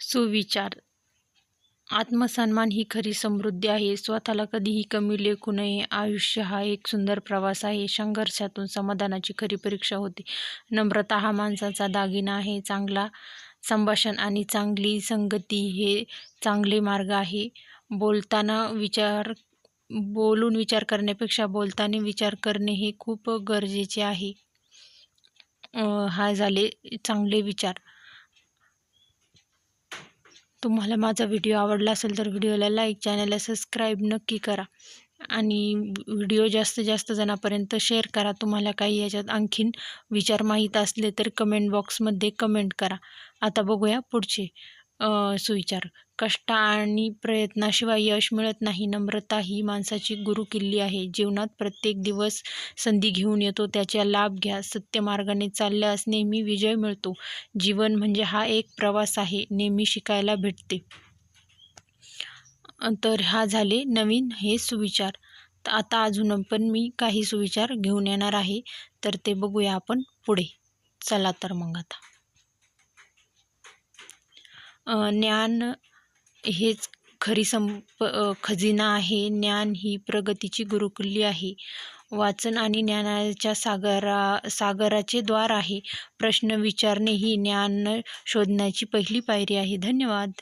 सुविचार. आत्मसन्मान ही खरी समृद्धी आहे. स्वतःला कधीही कमी लेखू नये. आयुष्य हा एक सुंदर प्रवास आहे. संघर्षातून समाधानाची खरी परीक्षा होते. नम्रता हा माणसाचा दागिना आहे. चांगला संभाषण आणि चांगली संगती हे चांगले मार्ग आहे. बोलताना विचार बोलून विचार करण्यापेक्षा बोलताना विचार करणे हे खूप गरजेचे आहे. हा झाले चांगले विचार. तुम्हाला माझा व्हिडिओ आवडला असेल तर व्हिडिओला लाईक चॅनलला सबस्क्राईब नक्की करा. आणि व्हिडिओ जास्तीत जास्त जणांपर्यंत शेअर करा. तुम्हाला काही याच्यात आणखीन विचार माहीत असले तर कमेंट बॉक्समध्ये कमेंट करा. आता बघूया पुढचे. सुविचार. कष्ट आणि प्रयत्नाशिवाय यश मिळत नाही. नम्रता ही माणसाची गुरुकिल्ली आहे. जीवनात प्रत्येक दिवस संधी घेऊन येतो. त्याचा लाभ घ्या. सत्य मार्गाने चालल्यास नेहमी विजय मिळतो. जीवन म्हणजे हा एक प्रवास आहे. नेहमी शिकायला भेटते. तर हा झाले नवीन हे सुविचार. तर आता अजून पण मी काही सुविचार घेऊन येणार आहे. तर ते बघूया आपण पुढे. चला तर मग आता. ज्ञान हेच खरी संप खजिना आहे. ज्ञान ही प्रगतीची गुरुकुल्ली आहे. वाचन आणि ज्ञानाच्या सागरा सागराचे द्वार आहे. प्रश्न विचारणे ही ज्ञान शोधण्याची पहिली पायरी आहे. धन्यवाद.